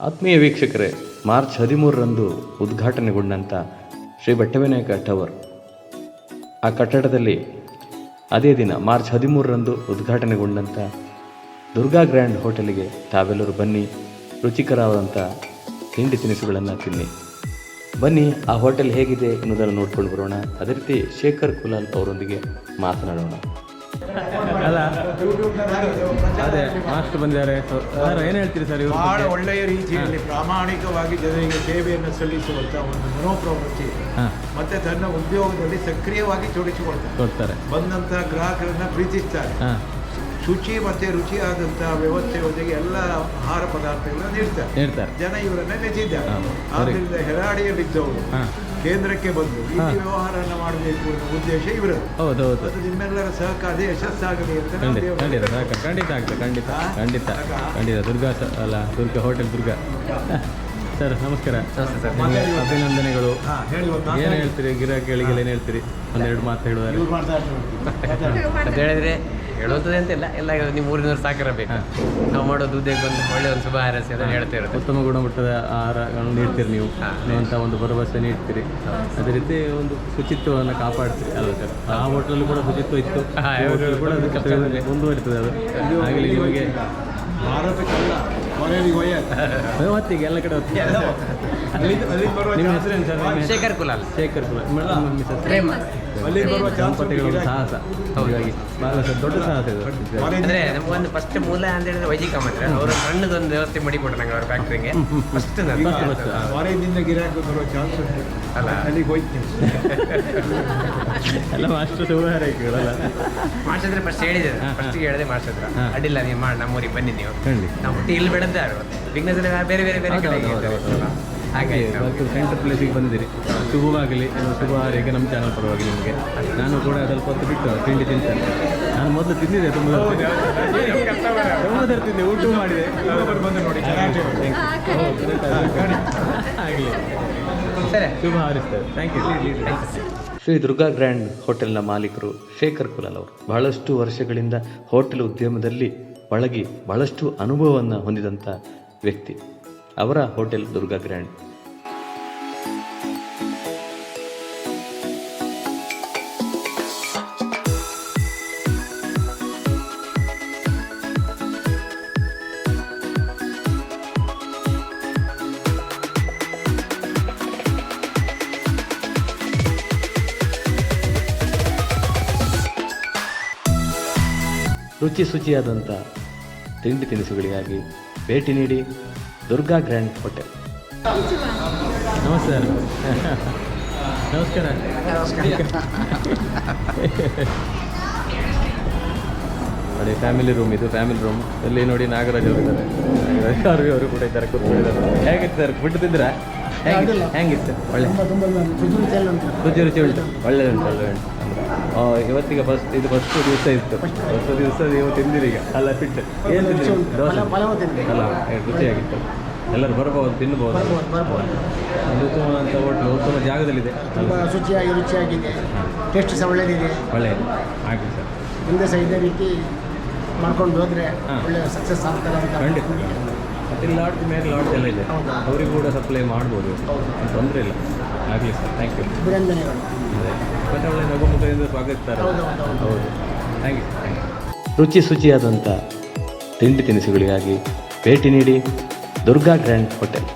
ಆತ್ಮೀಯ ವೀಕ್ಷಕರೇ, ಮಾರ್ಚ್ ಹದಿಮೂರರಂದು ಉದ್ಘಾಟನೆಗೊಂಡಂಥ ಶ್ರೀ ಬಟ್ಟವಿನಾಯಕ ಟವರ್. ಆ ಕಟ್ಟಡದಲ್ಲಿ ಅದೇ ದಿನ ಮಾರ್ಚ್ ಹದಿಮೂರರಂದು ಉದ್ಘಾಟನೆಗೊಂಡಂಥ ದುರ್ಗಾ ಗ್ರ್ಯಾಂಡ್ ಹೋಟೆಲಿಗೆ ತಾವೆಲ್ಲರೂ ಬನ್ನಿ ರುಚಿಕರವಾದಂಥ ತಿಂಡಿ ತಿನಿಸುಗಳನ್ನು ತಿನ್ನಿ. ಬನ್ನಿ, ಆ ಹೋಟೆಲ್ ಹೇಗಿದೆ ಎನ್ನುವುದನ್ನು ನೋಡ್ಕೊಂಡು ಬರೋಣ. ಅದೇ ರೀತಿ ಶೇಖರ್ ಕುಲಾಲ್ ಅವರೊಂದಿಗೆ ಮಾತನಾಡೋಣ. ಅಲ್ಲ? ಅದೇ ಮಾಸ್ಟರ್ ಬಂದಿದ್ದಾರೆ ಸರ್ ಏನು ಹೇಳ್ತೀರಿ ಸರ್ ಇವ್ರ ಬಹಳ ಒಳ್ಳೆಯ ರೀತಿಯಲ್ಲಿ ಪ್ರಾಮಾಣಿಕವಾಗಿ ಜನರಿಗೆ ಸೇವೆಯನ್ನು ಸಲ್ಲಿಸುವಂಥ ಒಂದು ಮನೋಪ್ರವೃತ್ತಿ ಮತ್ತೆ ತನ್ನ ಉದ್ಯೋಗದಲ್ಲಿ ಸಕ್ರಿಯವಾಗಿ ಜೋಡಿಸಿಕೊಳ್ತಾರೆ. ಕೊಡ್ತಾರೆ. ಬಂದಂತ ಗ್ರಾಹಕರನ್ನ ಪ್ರೀತಿಸ್ತಾರೆ. ಶುಚಿ ಮತ್ತೆ ರುಚಿಯಾದಂತ ವ್ಯವಸ್ಥೆಯೊಂದಿಗೆ ಎಲ್ಲ ಆಹಾರ ಪದಾರ್ಥಗಳನ್ನ ನೀಡ್ತಾರೆ. ಜನ ಇವರನ್ನ ನೆಚ್ಚಿದ್ದಾರೆ. ಆದ್ರಿಂದ ಹೆರಾಡಿಯಲ್ಲಿದ್ದವರು ಕೇಂದ್ರಕ್ಕೆ ಬಂದು ಈ. ವ್ಯವಹಾರನ ಮಾಡಬೇಕು ಅನ್ನೋ ಉದ್ದೇಶ ಇವರದ್ದು. ಹೌದು ಹೌದು. ಮತ್ತು ನಿಮ್ಮೆಲ್ಲರ ಸಹಕಾರ ಯಶಸ್ಸಾಗಲಿ ಅಂತ ಖಂಡಿತ ದೇವರಲ್ಲಿ ಖಂಡಿತ ಸಾಕು. ಖಂಡಿತ ಆಗ್ತದೆ ಖಂಡಿತ ಖಂಡಿತ. ಖಂಡಿತ ದುರ್ಗಾ ಸ- ಅಲ್ಲ ದುರ್ಗಾ ಹೋಟೆಲ್ ದುರ್ಗಾ. ಸರ್ ನಮಸ್ಕಾರ. ನಿಮಗೆ ಅಭಿನಂದನೆಗಳು. ಏನ್ ಹೇಳಿ ಒಂದು ಏನು. ಹೇಳ್ತೀರಿ? ಗಿರಾಕಿಗಳಿಗೆಲ್ಲ ಏನು ಹೇಳ್ತೀರಿ? ಒಂದೆರಡು ಮಾತು ಹೇಳುವ ಇವ್ರು ಮಾಡ್ತಾ ಇರ್ತಾರೆ. ಅಂತ ಹೇಳಿದ್ರೆ ಹೇಳೋದು ಅಂತಿಲ್ಲ ಎಲ್ಲ ನಿಮ್ಮ ಊರಿನವ್ರು ಸಾಕಿರಬೇಕು. ನಾವು ಮಾಡೋದು ಉದ್ಯೋಗ ಒಂದು ಒಳ್ಳೆ ಒಂದು ಶುಭ ಹಾರೈಸಿ ಅದನ್ನು ಹೇಳ್ತಾ ಇರೋದು ಉತ್ತಮ ಗುಣಮಟ್ಟದ ಆಹಾರಗಳನ್ನು ನೀಡ್ತೀರಿ ನೀವು. ಅಂತ ಒಂದು ಭರವಸೆ ನೀಡ್ತೀರಿ. ಅದೇ ರೀತಿ ಒಂದು ಶುಚಿತ್ವವನ್ನು ಕಾಪಾಡ್ತೀರಿ. ಅಲ್ಲ ಸರ್ ಆ ಹೋಟ್ಲಲ್ಲಿ ಕೂಡ ಶುಚಿತ್ವ ಇತ್ತು. ಕೂಡ ಮುಂದುವರಿತದೆ ಅದು. ಆಗಲಿ ನಿಮಗೆ ಭಾರತಕ್ಕೆಲ್ಲ ಮನೆಯವರಿಗೆ ಒಯ್ಯಲ್ಲ ಹೊತ್ತಿಗೆ ಎಲ್ಲ ಕಡೆ ಹೊತ್ತಿಗೆ ಅಲ್ಲಿಂದ ಅಲ್ಲಿಂದ ಬರುವ ನಿಮ್ಮ ಹೆಸರೇನು ಸರ್? ನಿಮ್ಮ ಹೆಸರು? ಶೇಖರ್ ಕುಲಾಲ್. ಶೇಖರ್ ಕುಲ ಮೇಡಮ್ ನಿಮ್ಮ ಹೆಸರು? ಪ್ರೇಮ. ಅಲ್ಲಿಂದ ಬರುವ ಚಾನ್ಸ್ ದಂಪತಿಗಳ ಒಂದು ಸಾಹಸ. ಹಾಗಾಗಿ ಬಹಳ ಸರ್ ದೊಡ್ಡ ಸಾಹಸ ಇದು. ಅಂದ್ರೆ ನಮಗೊಂದು ಫಸ್ಟ್ ಮೂಲ ಅಂತ ಹೇಳಿದ್ರೆ ವೈಜಿಕ ಮಾತ್ರ ಅವರು ಸಣ್ಣದೊಂದು ವ್ಯವಸ್ಥೆ ಮಾಡಿಕೊಟ್ರು ನಂಗೆ ಅವ್ರ ಫ್ಯಾಕ್ಟ್ರಿಗೆ ಫಸ್ಟ್ ಬಸ್ ಬಸ್ ಹಾ. ಹೊರಗಿನಿಂದ ಗಿರಾಕಿ ಬರುವ ಚಾನ್ಸ್ ಅಲ್ಲ. ಅಲ್ಲಿಗೆ ಹೋಯ್ತೀನಿ. ಎಲ್ಲ ಮಾಸ್ಟರ್ ಶುಭ ಹಾರೈಕೆಗಳಲ್ಲ ಮಾಡಿಸಿದ್ರೆ ಫಸ್ಟ್ ಹೇಳಿದೆ ಹಾ, ಹಾ. ಫಸ್ಟ್ ಹೇಳಿದೆ ಮಾಡಿಸಿದ್ರು ಹಾ. ಅಡ್ಡಿಲ್ಲ ನೀವು ಮಾಡಿ ನಮ್ಮೂರಿಗೆ ಬನ್ನಿ ನೀವು. ಖಂಡಿತ. ನಾವು ಹುಟ್ಟಿ ಇಲ್ಲಿ ಆಡುವ ಬಿಗ್ನೆಸ್ ಬೇರೆ ಬೇರೆ ಬೇರೆ ಕಡೆ. ಹಾಗೆ ಹಾಗೆ ಸೆಂಟರ್ ಪ್ಲೇಸಿಗೆ ಬಂದಿದ್ದೀರಿ. ಶುಭವಾಗಲಿ ಶುಭ ಹಾರೈಕೆ ನಮ್ಮ ಚಾನಲ್ ಪರವಾಗಿ ನಿಮಗೆ. ನಾನು ಕೂಡ ಸ್ವಲ್ಪ ಹೊತ್ತು ಬಿಟ್ಟು ತಿಂಡಿ ತಿಂತೇನೆ. ನಾನು ಮೊದಲು ತಿಂದಿದ್ದೆ ತುಂಬ ತುಂಬ ತಿಂದೆ ಊಟ ಮಾಡಿದೆ. ಬಂದು ನೋಡಿ ಕರಾಟೆ ಆಗಲಿ. ಸರಿ. ಶುಭ ಹಾರಿಸ್ತೇವೆ. Thank you Shri Durga grand ಹೋಟೆಲ್ನ ಮಾಲೀಕರು ಶೇಖರ್ ಕುಲಾಲ್ ಅವರು. ಬಹಳಷ್ಟು ವರ್ಷಗಳಿಂದ ಹೋಟೆಲ್ ಉದ್ಯಮದಲ್ಲಿ ಪಳಗಿ ಬಹಳಷ್ಟು ಅನುಭವವನ್ನು ಹೊಂದಿದಂಥ ವ್ಯಕ್ತಿ. ಅವರ ಹೋಟೆಲ್ ದುರ್ಗಾ ಗ್ರ್ಯಾಂಡ್. ರುಚಿ ಶುಚಿಯಾದಂಥ ತಿಂಡಿ ತಿನಿಸುಗಳಿಗಾಗಿ ಭೇಟಿ ನೀಡಿ ದುರ್ಗಾ ಗ್ರ್ಯಾಂಡ್ ಹೋಟೆಲ್. ನಮಸ್ಕಾರ. ನಮಸ್ಕಾರ. ನೋಡಿ ಫ್ಯಾಮಿಲಿ ರೂಮ್ ಇದು ಫ್ಯಾಮಿಲಿ ರೂಮ್ ಇಲ್ಲಿ ನೋಡಿ ನಾಗರಾಜ್ ಅವರು ಇದ್ದಾರೆ. ನಾಗರಾಜ್ ಅವರು ಅವರು ಕೂಡ ಇದ್ದಾರೆ ಕೂತ್ಕೊಂಡಿದ್ದಾರೆ. ಹೇಗಿತ್ತು ಸರ್? ಫುಡ್ ತಿಂದ್ರೆ? ಹೇಗಿತ್ತು? ಒಳ್ಳೆ. ರುಚಿ ರುಚಿ ಉಂಟು. ಒಳ್ಳೆ ಉಂಟು. ಒಳ್ಳೆ ಉಂಟು ಇವತ್ತಿಗೆ ಫಸ್ಟ್ ಇದು ಫಸ್ಟ್ ದಿವಸ ಇತ್ತು. ಫಸ್ಟ್ ದಿವಸ. ನೀವು ತಿಂದಿರಿ ಈಗ. ಅಲ್ಲ ಫಿಟ್ ಏನು ದೋಸೆ. ಅಲ್ಲ ರುಚಿಯಾಗಿತ್ತು. ಎಲ್ಲರೂ ಬರ್ಬೋದು ತಿನ್ಬೋದು. ಒಂದು ಅಂತ ಹೋಟ್ಲು ತುಂಬ ಜಾಗದಲ್ಲಿದೆ. ತುಂಬ ಶುಚಿಯಾಗಿ ರುಚಿಯಾಗಿದೆ. ಟೇಸ್ಟ್ ಸಹ ಒಳ್ಳೆಯದಿದೆ ಒಳ್ಳೆಯದು. ಆಗಲಿ ಸರ್. ಮುಂದೆ ಸಹ ಇದೇ ರೀತಿ ಮಾಡ್ಕೊಂಡು ಹೋದರೆ ಒಳ್ಳೆಯ ಒಳ್ಳೆ ಸಕ್ಸಸ್ ಆಗ್ತದೆ ಅಂತ ಖಂಡಿತ. ಮತ್ತು ಲಾಡ್ಜ್ ಮೇಲೆ ಲಾಡ್ಜ್ ಎಲ್ಲ ಇದೆ. ಅವರಿಗೂ ಕೂಡ ಸಪ್ಲೈ ಮಾಡ್ಬೋದು. ತೊಂದರೆ ಇಲ್ಲ. ಆಗಲಿ ಸರ್ ಥ್ಯಾಂಕ್ ಯು ಅಭಿನಂದನೆಗಳು. ಸ್ವಾಗತಿಸ್ತಾರೆ. ಹೌದು, ಹೌದು, ಹೌದು. ಹೌದು. ಥ್ಯಾಂಕ್ ಯು ಥ್ಯಾಂಕ್ ಯು ರುಚಿ ಶುಚಿಯಾದಂಥ ತಿಂಡಿ ತಿನಿಸುಗಳಿಗಾಗಿ ಭೇಟಿ ನೀಡಿ ದುರ್ಗಾ ಗ್ರ್ಯಾಂಡ್ ಹೋಟೆಲ್.